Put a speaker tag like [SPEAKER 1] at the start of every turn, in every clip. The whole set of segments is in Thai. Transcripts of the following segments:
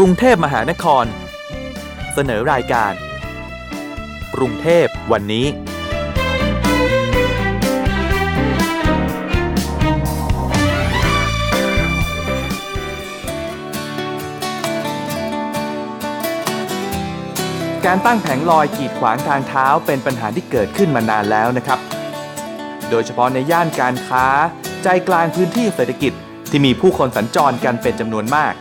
[SPEAKER 1] กรุงเทพมหานคร เสนอรายการ กรุงเทพวันนี้ การตั้งแผงลอยกีดขวางทางเท้าเป็นปัญหาที่เกิดขึ้นมานานแล้วนะครับ โดยเฉพาะในย่านการค้า ใจกลางพื้นที่เศรษฐกิจที่มีผู้คนสัญจรกันเป็นจำนวนมาก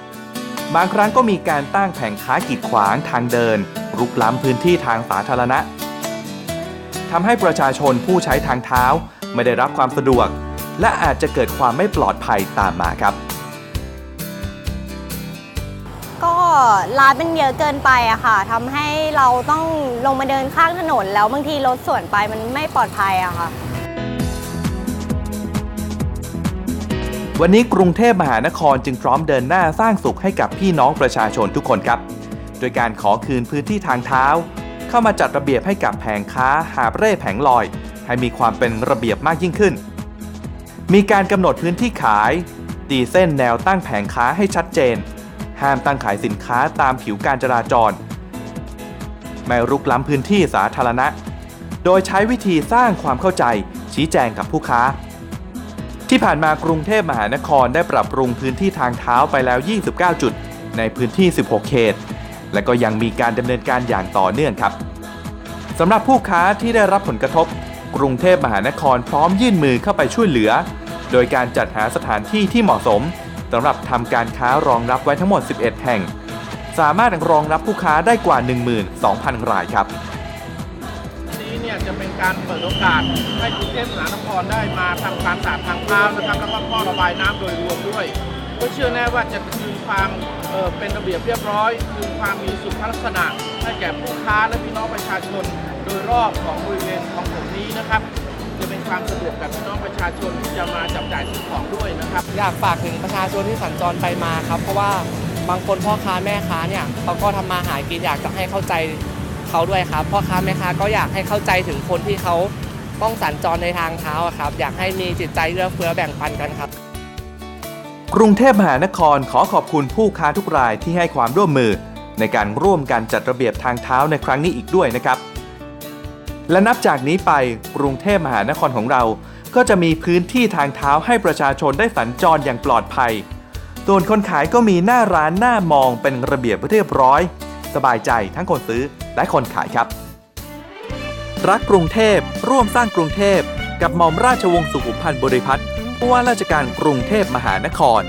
[SPEAKER 1] บางครั้งก็มีการตั้งแผงค้ากีดขวางทางเดิน รุกล้ำพื้นที่ทางสาธารณะทำให้ประชาชนผู้ใช้ทางเท้าไม่ได้รับความสะดวก และอาจจะเกิดความไม่ปลอดภัยตามมาครับ
[SPEAKER 2] ก็ร้านมันเยอะเกินไปอะค่ะทำให้เราต้องลงมาเดินข้างถนนแล้วบางทีรถสวนไปมันไม่ปลอดภัยอะค่ะ
[SPEAKER 1] วันนี้กรุงเทพมหานครจึงพร้อมเดินหน้าสร้างสุขให้กับพี่น้องประชาชนทุกคนครับ โดยการขอคืนพื้นที่ทางเท้า เข้ามาจัดระเบียบให้กับแผงค้าหาบเร่แผงลอย ให้มีความเป็นระเบียบมากยิ่งขึ้น มีการกำหนดพื้นที่ขาย ตีเส้นแนวตั้งแผงค้าให้ชัดเจน ห้ามตั้งขายสินค้าตามผิวการจราจร ไม่รุกล้ำพื้นที่สาธารณะ โดยใช้วิธีสร้างความเข้าใจชี้แจงกับผู้ค้า ที่ผ่านมากรุงเทพมหานครได้ปรับปรุงพื้นที่ทางเท้าไปแล้ว 29 จุด ในพื้นที่ 16 เขต และก็ยังมีการดำเนินการอย่างต่อเนื่องครับสำหรับผู้ค้าที่ได้รับผลกระทบ กรุงเทพมหานครพร้อมยื่นมือเข้าไปช่วยเหลือ โดยการจัดหาสถานที่ที่เหมาะสมสำหรับทำการค้ารองรับไว้ทั้งหมด 11 แห่ง สามารถรองรับผู้ค้าได้กว่า 12,000 รายครับ
[SPEAKER 3] นี้เนี่ยจะเป็นการเปิดโอกาสให้กรุงเทพมหานครได้มาทำความสะอาดทางเท้านะครับแล้วก็ท่อระบายน้ำโดยรวมด้วย ก็เชื่อแน่ว่าจะคืนความเอ่อเป็นระเบียบเรียบร้อยคืนความมีสุขลักษณะให้แก่ผู้ค้าและพี่น้องประชาชน โดยรอบของบริเวณของผมนี้นะครับจะเป็นความสะดวกกับพี่น้องประชาชนที่จะมาจับจ่ายซื้อของด้วยนะครับ
[SPEAKER 4] อยากฝากถึงประชาชนที่สัญจรไปมาครับ เพราะว่าบางคนพ่อค้าแม่ค้าเนี่ยเขาก็ทำมาหากินอยากจะให้เข้าใจ เขาด้วยครับพ่อค้าแม่ค้าก็อยากให้เข้าใจถึงคนที่เขาต้องสัญจรในทางเท้าครับ อยากให้มีจิตใจเอื้อเฟื้อแบ่งปันกันครับ
[SPEAKER 1] กรุงเทพมหานครขอขอบคุณผู้ค้าทุกรายที่ให้ความร่วมมือ ในการร่วมกันจัดระเบียบทางเท้าในครั้งนี้อีกด้วยนะครับ และนับจากนี้ไปกรุงเทพมหานครของเรา ก็จะมีพื้นที่ทางเท้าให้ประชาชนได้สัญจรอย่างปลอดภัยส่วนคนขายก็มีหน้าร้านหน้ามองเป็นระเบียบเรียบร้อย สบายใจทั้งคนซื้อและคนขายครับ รักกรุงเทพร่วมสร้างกรุงเทพกับหม่อมราชวงศ์สุขุมพันธ์บริพัตรผู้ว่าราชการกรุงเทพมหานคร